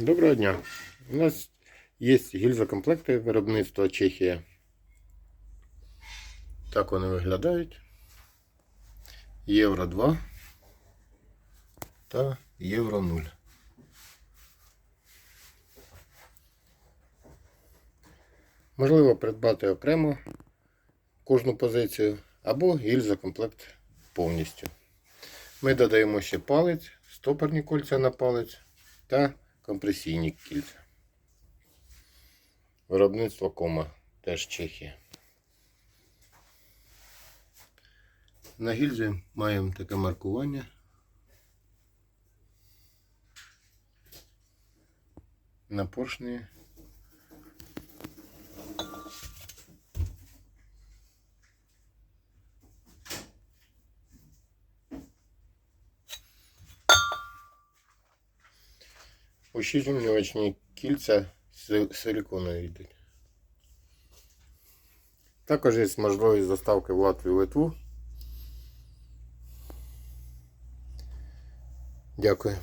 Доброго дня. У нас є гільзокомплекти виробництва Чехія. Так вони виглядають. Євро 2 та Євро 0. Можливо придбати окремо кожну позицію або гільзокомплект повністю. Ми додаємо ще палець, стопорні кольця на палець та компресійні кільця. Виробництво кома теж Чехія. На гільзі маємо таке маркування. На поршні. Ущільнювачні кільця си- силіконові йдуть. Також є можливість доставки в Латвію Литву. Дякую.